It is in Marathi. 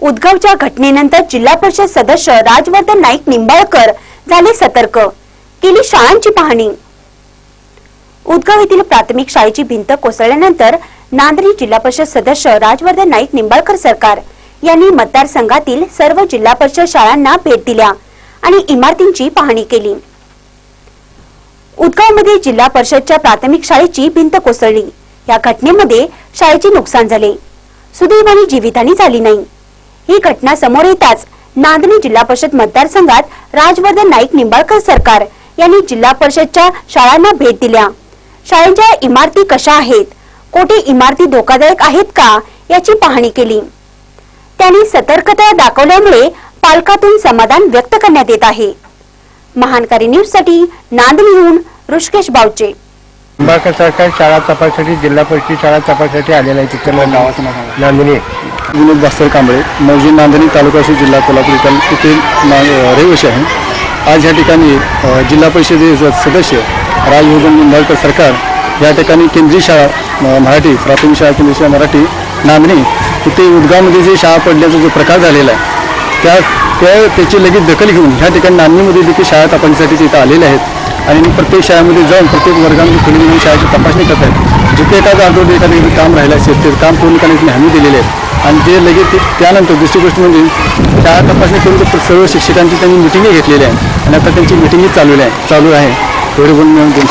उदगावच्या घटनेनंतर जिल्हा परिषद सदस्य राजवर्धन नाईक निंबाळकर झाले सतर्क. केली शाळांची पाहणी. उदगाव येथील प्राथमिक शाळेची भिंत कोसळल्यानंतर नांदणी जिल्हा परिषद सदस्य राजवर्धन नाईक निंबाळकर सरकार यांनी मतदारसंघातील सर्व जिल्हा परिषद शाळांना भेट दिल्या आणि इमारतींची पाहणी केली. उदगावमध्ये जिल्हा परिषदच्या प्राथमिक शाळेची भिंत कोसळली. या घटनेमध्ये शाळेचे नुकसान झाले. सुदैवाने जीवितहानी झाली नाही. ही घटना समोर येताच नांदणी जिल्हा परिषद मतदारसंघात राजवर्धन नाईक निंबाळकर सरकार यांनी जिल्हा परिषदच्या शाळांना भेट दिल्या. शाळेच्या इमारती कशा आहेत? कोठे इमारती धोकादायक आहेत का? याची पाहणी केली. त्यांनी सतर्कता दाखवल्यामुळे पालकातून समाधान व्यक्त करण्यात येत आहे. महानकारी न्यूजसाठी नांदणीहून ऋषिकेश बावचे. निंबाळकर सरकार शाळा तपाससाठी जिल्हा परिषद शाळा तपाससाठी आलेला आहे. तिथं गावाचं नाव. नांदणी. विनोद भास्कर कांबळे मौजी नांदणी तालुका जिल्हा कोल्हापूर इथं इथे ना रहिवासी आहे. आज या ठिकाणी जिल्हा परिषदेचे सदस्य राजभूषण निंबाळकर सरकार या ठिकाणी केंद्रीय शाळा मराठी प्राथमिक शाळा केंद्रीय शाळा मराठी नांदणी. इथे उदगावमध्ये जे शाळा पडल्याचा जो प्रकार झालेला आहे त्या त्या त्याची लगेच दखल घेऊन ह्या ठिकाणी नांदणीमध्ये देखील शाळा तपासणीसाठी तिथं आलेले आहेत. आणि प्रत्येक शाळेमध्ये जाऊन प्रत्येक वर्गामध्ये खोली घेऊन शाळेची तपासणी करत आहेत. जिथे एखादं आठवडे एखादं काम राहिलं असेल ते काम पूर्ण करण्याची हमी दिलेली आहे. आणि जे लगेच ते- त्यानंतर दुसरी गोष्ट म्हणजे शाळा तपासणी करून सर्व शिक्षकांची त्यांनी मिटिंगही घेतलेली आहे. आणि आता त्यांची मिटिंगही चालू आहे चालू आहे. एवढे बोलून मिळून दोन